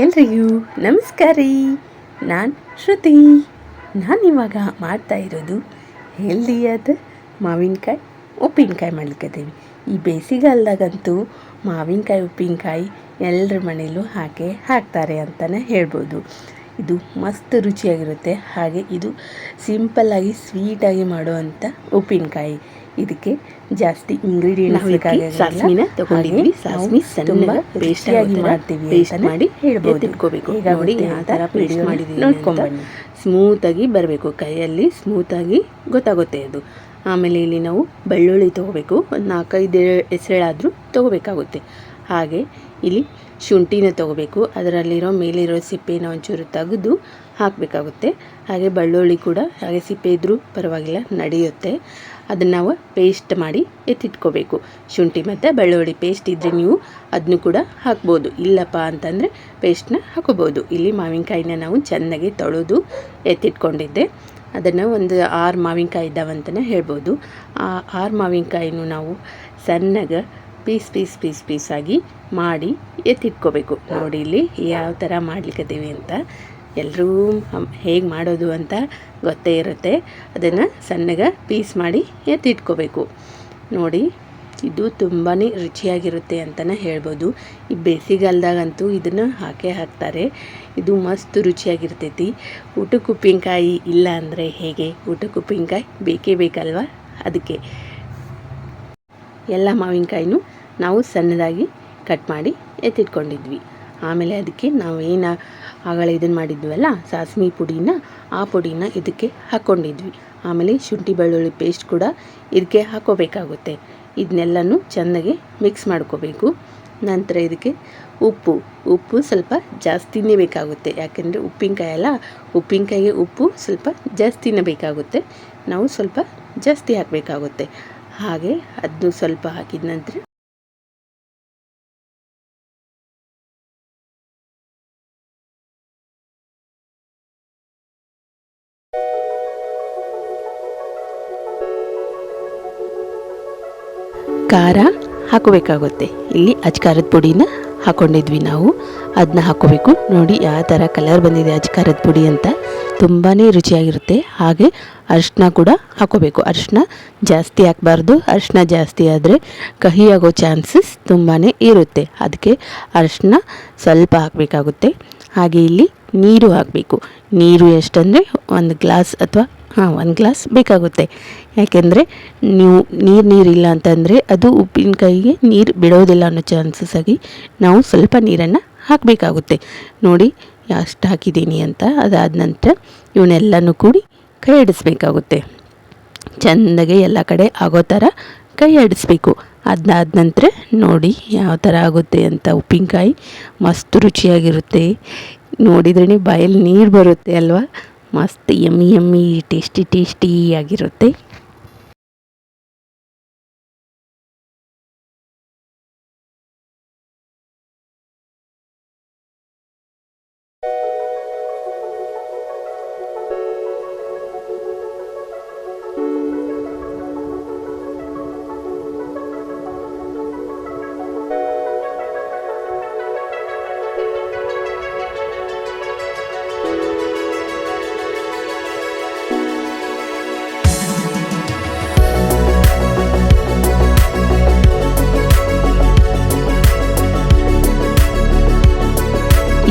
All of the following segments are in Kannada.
ಎಲ್ರಿಗೂ ನಮಸ್ಕಾರ ರೀ. ನಾನು ಶ್ರುತಿ. ನಾನಿವಾಗ ಮಾಡ್ತಾ ಇರೋದು ಹೆಲ್ದಿಯಾದ ಮಾವಿನಕಾಯಿ, ಉಪ್ಪಿನಕಾಯಿ ಮಾಡ್ಲಿಕ್ಕಿದ್ದೀವಿ ಈ ಬೇಸಿಗೆಗಾಲದಾಗಂತೂ ಮಾವಿನಕಾಯಿ, ಉಪ್ಪಿನಕಾಯಿ ಎಲ್ಲರ ಮನೇಲೂ ಹಾಕೇ ಹಾಕ್ತಾರೆ ಅಂತಲೇ ಹೇಳ್ಬೋದು. ಇದು ಮಸ್ತ್ ರುಚಿಯಾಗಿರುತ್ತೆ. ಹಾಗೆ ಇದು ಸಿಂಪಲ್ಲಾಗಿ ಸ್ವೀಟಾಗಿ ಮಾಡುವಂಥ ಉಪ್ಪಿನಕಾಯಿ. ಇದಕ್ಕೆ ಜಾಸ್ತಿ ಇಂಗ್ರೀಡಿಯೆಂಟ್ಸ್ ತಗೊಂಡಿದ್ವಿ. ಸಾಸ್ಮಿ ಸಣ್ಣಗೆ paste ಟೇಸ್ಟಿಯಾಗಿ ಆಗೋ ಮಾಡ್ತೀವಿ paste ಮಾಡಿ ಹೇಳ್ಬೋದು. ಈಗ ನೋಡಿ ಯಾವ ಥರ ಮಾಡಿದ್ದೀವಿ ಮಾಡಿದ್ದೀವಿ ನೋಡ್ಕೊಂಬನ್ನಿ ಸ್ಮೂತಾಗಿ ಬರಬೇಕು. ಕೈಯಲ್ಲಿ ಸ್ಮೂತಾಗಿ ಗೊತ್ತಾಗುತ್ತೆ ಅದು. ಆಮೇಲೆ ಇಲ್ಲಿ ನಾವು ಬೆಳ್ಳುಳ್ಳಿ ತಗೋಬೇಕು. ಒಂದು ನಾಲ್ಕೈದು ಎಸಳಾದರೂ ತೊಗೋಬೇಕಾಗುತ್ತೆ. ಹಾಗೆ ಇಲ್ಲಿ ಶುಂಠಿನ ತೊಗೋಬೇಕು. ಅದರಲ್ಲಿರೋ ಮೇಲಿರೋ ಸಿಪ್ಪೆನ ಒಂಚೂರು ತೆಗೆದು ಹಾಕಬೇಕಾಗುತ್ತೆ. ಹಾಗೆ ಬೆಳ್ಳುಳ್ಳಿ ಕೂಡ ಹಾಗೆ ಸಿಪ್ಪೆ ಇದ್ದರೂ ಪರವಾಗಿಲ್ಲ, ನಡೆಯುತ್ತೆ. ಅದನ್ನು ನಾವು ಪೇಸ್ಟ್ ಮಾಡಿ ಎತ್ತಿಟ್ಕೋಬೇಕು. ಶುಂಠಿ ಮತ್ತು ಬೆಳ್ಳುಳ್ಳಿ ಪೇಸ್ಟ್ ಇದ್ದರೆ ನೀವು ಅದನ್ನು ಕೂಡ ಹಾಕ್ಬೋದು. ಇಲ್ಲಪ್ಪ ಅಂತಂದರೆ ಪೇಸ್ಟ್ನ ಹಾಕೋಬೋದು. ಇಲ್ಲಿ ಮಾವಿನಕಾಯಿನ ನಾವು ಚೆನ್ನಾಗಿ ತೊಳೆದು ಎತ್ತಿಟ್ಕೊಂಡಿದ್ದೆ. ಅದನ್ನು ಒಂದು ಆರು ಮಾವಿನಕಾಯಿ ಇದ್ದಾವಂತಲೇ ಹೇಳ್ಬೋದು. ಆ ಆರು ಮಾವಿನಕಾಯಿನೂ ನಾವು ಸಣ್ಣಗೆ ಪೀಸ್ ಪೀಸ್ ಪೀಸ್ ಪೀಸಾಗಿ ಮಾಡಿ ಎತ್ತಿಟ್ಕೋಬೇಕು. ನೋಡಿ ಇಲ್ಲಿ ಯಾವ ಥರ ಮಾಡ್ಲಿಕ್ಕತ್ತೀವಿ ಅಂತ. ಎಲ್ಲರೂ ಹೇಗೆ ಮಾಡೋದು ಅಂತ ಗೊತ್ತೇ ಇರುತ್ತೆ. ಅದನ್ನು ಸಣ್ಣಗೆ ಪೀಸ್ ಮಾಡಿ ಎತ್ತಿಟ್ಕೋಬೇಕು. ನೋಡಿ, ಇದು ತುಂಬಾ ರುಚಿಯಾಗಿರುತ್ತೆ ಅಂತಲೇ ಹೇಳ್ಬೋದು. ಈ ಬೇಸಿಗೆಗಾಲದಾಗಂತೂ ಇದನ್ನು ಹಾಕೇ ಹಾಕ್ತಾರೆ. ಇದು ಮಸ್ತ್ ರುಚಿಯಾಗಿರ್ತೈತಿ. ಊಟಕ್ಕೆ ಉಪ್ಪಿನಕಾಯಿ ಇಲ್ಲ ಅಂದರೆ ಹೇಗೆ? ಊಟಕ್ಕೆ ಉಪ್ಪಿನಕಾಯಿ ಬೇಕೇ ಬೇಕಲ್ವಾ? ಅದಕ್ಕೆ ಎಲ್ಲ ಮಾವಿನಕಾಯಿನೂ ನಾವು ಸಣ್ಣದಾಗಿ ಕಟ್ ಮಾಡಿ ಎತ್ತಿಟ್ಕೊಂಡಿದ್ವಿ. ಆಮೇಲೆ ಅದಕ್ಕೆ ನಾವು ಏನು ಆಗಳ ಇದನ್ನು ಮಾಡಿದ್ವಲ್ಲ ಸಾಸ್ಮಿ ಪುಡಿನ, ಆ ಪುಡಿನ ಇದಕ್ಕೆ ಹಾಕ್ಕೊಂಡಿದ್ವಿ ಆಮೇಲೆ ಶುಂಠಿ ಬೆಳ್ಳುಳ್ಳಿ ಪೇಸ್ಟ್ ಕೂಡ ಇದಕ್ಕೆ ಹಾಕೋಬೇಕಾಗುತ್ತೆ. ಇದನ್ನೆಲ್ಲನೂ ಚೆನ್ನಾಗಿ ಮಿಕ್ಸ್ ಮಾಡ್ಕೋಬೇಕು. ನಂತರ ಇದಕ್ಕೆ ಉಪ್ಪು ಉಪ್ಪು ಸ್ವಲ್ಪ ಜಾಸ್ತಿನೇ ಬೇಕಾಗುತ್ತೆ. ಯಾಕೆಂದರೆ ಉಪ್ಪಿನಕಾಯಿ ಅಲ್ಲ, ಉಪ್ಪಿನಕಾಯಿಗೆ ಉಪ್ಪು ಸ್ವಲ್ಪ ಜಾಸ್ತಿನೇ ಬೇಕಾಗುತ್ತೆ. ನಾವು ಸ್ವಲ್ಪ ಜಾಸ್ತಿ ಹಾಕಬೇಕಾಗುತ್ತೆ. ಹಾಗೆ ಅದನ್ನು ಸ್ವಲ್ಪ ಹಾಕಿದ ನಂತರ ಖಾರ ಹಾಕಬೇಕಾಗುತ್ತೆ. ಇಲ್ಲಿ ಅಜ್ಕಾರದ ಪುಡಿನ ಹಾಕೊಂಡಿದ್ವಿ ನಾವು. ಅದನ್ನ ಹಾಕೋಬೇಕು. ನೋಡಿ, ಯಾವ ಥರ ಕಲರ್ ಬಂದಿದೆ ಅಜ್ಕಾರದ ಪುಡಿ ಅಂತ. ತುಂಬಾ ರುಚಿಯಾಗಿರುತ್ತೆ. ಹಾಗೆ ಅರಿಶಿನ ಕೂಡ ಹಾಕೋಬೇಕು. ಅರಿಶಿನ ಜಾಸ್ತಿ ಹಾಕಬಾರ್ದು. ಅರಿಶಿನ ಜಾಸ್ತಿ ಆದರೆ ಕಹಿ ಆಗೋ ಚಾನ್ಸಸ್ ತುಂಬಾ ಇರುತ್ತೆ. ಅದಕ್ಕೆ ಅರಿಶಿನ ಸ್ವಲ್ಪ ಹಾಕಬೇಕಾಗುತ್ತೆ. ಹಾಗೆ ಇಲ್ಲಿ ನೀರು ಹಾಕಬೇಕು. ನೀರು ಎಷ್ಟಂದರೆ ಒಂದು ಗ್ಲಾಸ್ ಅಥವಾ, ಹಾಂ, ಒಂದು ಗ್ಲಾಸ್ ಬೇಕಾಗುತ್ತೆ. ಯಾಕೆಂದರೆ ನೀವು ನೀರು ನೀರಿಲ್ಲ ಅಂತಂದರೆ ಅದು ಉಪ್ಪಿನಕಾಯಿಗೆ ನೀರು ಬಿಡೋದಿಲ್ಲ ಅನ್ನೋ ಚಾನ್ಸಸ್ ಆಗಿ ನಾವು ಸ್ವಲ್ಪ ನೀರನ್ನು ಹಾಕಬೇಕಾಗುತ್ತೆ. ನೋಡಿ ಎಷ್ಟು ಹಾಕಿದ್ದೀನಿ ಅಂತ ಅದಾದ ನಂತರ ಇವನ್ನೆಲ್ಲನೂ ಕೂಡಿ ಕೈ ಆಡಿಸ್ಬೇಕಾಗುತ್ತೆ ಚೆಂದಾಗೆ ಎಲ್ಲ ಕಡೆ ಆಗೋ ಥರ ಕೈ ಆಡಿಸ್ಬೇಕು ಅದಾದ ನಂತರ ನೋಡಿ ಯಾವ ಥರ ಆಗುತ್ತೆ ಅಂತ ಉಪ್ಪಿನಕಾಯಿ ಮಸ್ತ್ ರುಚಿಯಾಗಿರುತ್ತೆ. ನೋಡಿದ್ರೇ ಬಾಯಲ್ಲಿ ನೀರು ಬರುತ್ತೆ ಅಲ್ವಾ? ಮಸ್ತ್ ಎಮ್ಮಿ ಎಮ್ಮಿ, ಟೇಸ್ಟಿ ಟೇಸ್ಟಿ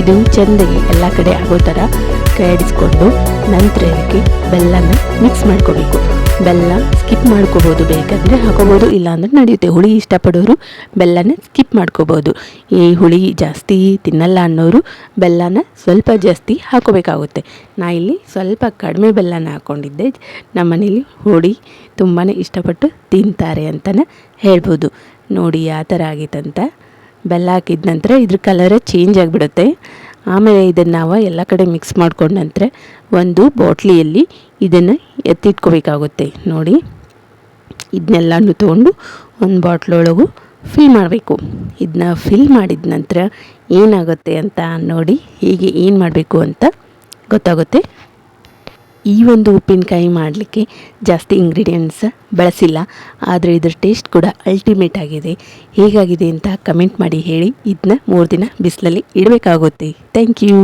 ಇದು ಚೆಂದಾಗಿ ಎಲ್ಲ ಕಡೆ ಆಗೋ ಥರ ಕೈಯಾಡಿಸ್ಕೊಂಡು ನಂತರ ಇದಕ್ಕೆ ಬೆಲ್ಲನ ಮಿಕ್ಸ್ ಮಾಡ್ಕೋಬೇಕು. ಬೆಲ್ಲ ಸ್ಕಿಪ್ ಮಾಡ್ಕೋಬೋದು ಬೇಕಂದರೆ ಹಾಕೋಬೋದು, ಇಲ್ಲಾಂದ್ರೆ ನಡೆಯುತ್ತೆ. ಹುಳಿ ಇಷ್ಟಪಡೋರು ಬೆಲ್ಲನ ಸ್ಕಿಪ್ ಮಾಡ್ಕೋಬೋದು. ಈ ಹುಳಿ ಜಾಸ್ತಿ ತಿನ್ನಲ್ಲ ಅನ್ನೋರು ಬೆಲ್ಲನ ಸ್ವಲ್ಪ ಜಾಸ್ತಿ ಹಾಕೋಬೇಕಾಗುತ್ತೆ. ನಾ ಇಲ್ಲಿ ಸ್ವಲ್ಪ ಕಡಿಮೆ ಬೆಲ್ಲನ ಹಾಕ್ಕೊಂಡಿದ್ದೆ ನಮ್ಮ ಮನೇಲಿ ಹುಳಿ ತುಂಬಾ ಇಷ್ಟಪಟ್ಟು ತಿಂತಾರೆ ಅಂತಲೇ ಹೇಳ್ಬೋದು. ನೋಡಿ ಯಾವ ಥರ ಆಗಿತ್ತಂತ. ಬೆಲ್ಲ ಹಾಕಿದ ನಂತರ ಇದ್ರ ಕಲರೇ ಚೇಂಜ್ ಆಗಿಬಿಡುತ್ತೆ. ಆಮೇಲೆ ಇದನ್ನು ನಾವು ಎಲ್ಲ ಕಡೆ ಮಿಕ್ಸ್ ಮಾಡ್ಕೊಂಡ ನಂತರ ಒಂದು ಬಾಟ್ಲಿಯಲ್ಲಿ ಇದನ್ನು ಎತ್ತಿಟ್ಕೋಬೇಕಾಗುತ್ತೆ. ನೋಡಿ ಇದನ್ನೆಲ್ಲನೂ ತೊಗೊಂಡು ಒಂದು ಬಾಟ್ಲೊಳಗೂ ಫಿಲ್ ಮಾಡಬೇಕು. ಇದನ್ನ ಫಿಲ್ ಮಾಡಿದ ನಂತರ ಏನಾಗುತ್ತೆ ಅಂತ ನೋಡಿ, ಹೀಗೆ ಏನು ಮಾಡಬೇಕು ಅಂತ ಗೊತ್ತಾಗುತ್ತೆ. ಈ ಒಂದು ಉಪ್ಪಿನಕಾಯಿ ಮಾಡಲಿಕ್ಕೆ ಜಾಸ್ತಿ ಇಂಗ್ರೀಡಿಯೆಂಟ್ಸ್ ಬಳಸಿಲ್ಲ, ಆದರೆ ಇದ್ರ ಟೇಸ್ಟ್ ಕೂಡ ಅಲ್ಟಿಮೇಟ್ ಆಗಿದೆ. ಹೇಗಾಗಿದೆ ಅಂತ ಕಮೆಂಟ್ ಮಾಡಿ ಹೇಳಿ. ಇದನ್ನ ಮೂರು ದಿನ ಬಿಸಿಲಲ್ಲಿ ಇಡಬೇಕಾಗುತ್ತೆ. Thank you